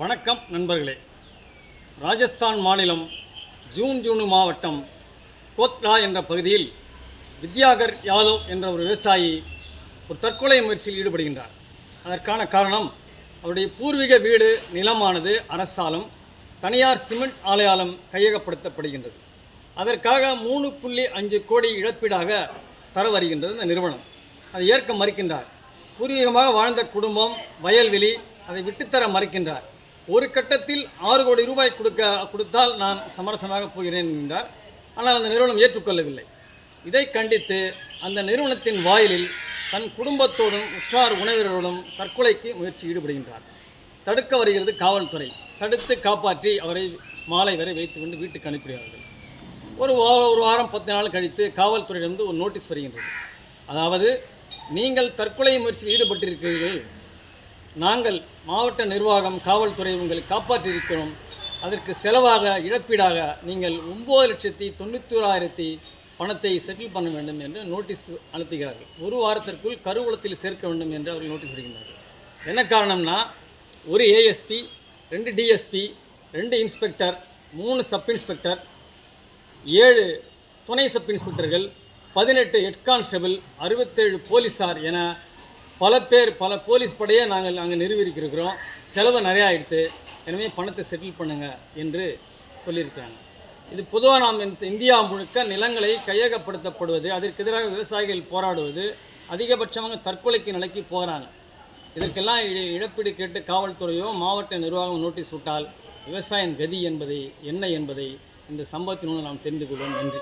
வணக்கம் நண்பர்களே. ராஜஸ்தான் மாநிலம் ஜூன் ஜூனு மாவட்டம் கோத்ரா என்ற பகுதியில் வித்யாகர் யாதவ் என்ற ஒரு விவசாயி ஒரு தற்கொலை முயற்சியில் ஈடுபடுகின்றார். அதற்கான காரணம் அவருடைய பூர்வீக வீடு நிலமானது அரசாலும் தனியார் சிமெண்ட் ஆலையாலும் கையகப்படுத்தப்படுகின்றது. அதற்காக மூணு புள்ளி அஞ்சு கோடி இழப்பீடாக தர வருகின்றது இந்த நிறுவனம். அதை ஏற்க மறுக்கின்றார். பூர்வீகமாக வாழ்ந்த குடும்பம் வயல்வெளி அதை விட்டுத்தர மறுக்கின்றார். ஒரு கட்டத்தில் ஆறு கோடி ரூபாய் கொடுக்க கொடுத்தால் நான் சமரசமாக போகிறேன் என்றார். ஆனால் அந்த நிறுவனம் ஏற்றுக்கொள்ளவில்லை. இதை கண்டித்து அந்த நிறுவனத்தின் வாயிலில் தன் குடும்பத்தோடும் உற்றார் உணவினரோடும் தற்கொலைக்கு முயற்சி ஈடுபடுகின்றார். தடுக்க வருகிறது காவல்துறை. தடுத்து காப்பாற்றி அவரை மாலை வரை வைத்துக்கொண்டு வீட்டுக்கு அனுப்பிடுகிறார்கள். ஒரு வா ஒரு வாரம் பத்து நாள் கழித்து காவல்துறையிலிருந்து ஒரு நோட்டீஸ் வருகின்றது. அதாவது நீங்கள் தற்கொலை முயற்சியில் ஈடுபட்டிருக்கிறீர்கள். நாங்கள் மாவட்ட நிர்வாகம் காவல்துறை உங்களை காப்பாற்றியிருக்கிறோம். அதற்கு செலவாக இழப்பீடாக நீங்கள் ஒம்பது லட்சத்தி தொண்ணூத்தோராயிரத்தி பணத்தை செட்டில் பண்ண வேண்டும் என்று நோட்டீஸ் அனுப்புகிறார்கள். ஒரு வாரத்திற்குள் கருவூலத்தில் சேர்க்க வேண்டும் என்று அவர்கள் நோட்டீஸ் விடுகின்றார்கள். என்ன காரணம்னா ஒரு ஏஎஸ்பி ரெண்டு டிஎஸ்பி ரெண்டு இன்ஸ்பெக்டர் மூணு சப் இன்ஸ்பெக்டர் ஏழு துணை சப் இன்ஸ்பெக்டர்கள் பதினெட்டு ஹெட் கான்ஸ்டபிள் அறுபத்தேழு போலீஸார் என பல பேர் பல போலீஸ் படையை நாங்கள் அங்கே நிறுவிருக்கிறோம் செலவு நிறையா ஆயிடுத்து எனவே பணத்தை செட்டில் பண்ணுங்கள் என்று சொல்லியிருக்காங்க இது பொதுவாக நாம் இந்தியா முழுக்க நிலங்களை கையகப்படுத்தப்படுவது அதற்கு எதிராக விவசாயிகள் போராடுவது அதிகபட்சமாக தற்கொலைக்கு நிலைக்கு போகிறாங்க இதற்கெல்லாம் இழப்பீடு கேட்டு காவல்துறையோ மாவட்ட நிர்வாகம் நோட்டீஸ் விட்டால் விவசாயம் கதி என்பதை என்ன என்பதை இந்த சம்பவத்தினோடு நாம் தெரிந்து கொள்வோம். நன்றி.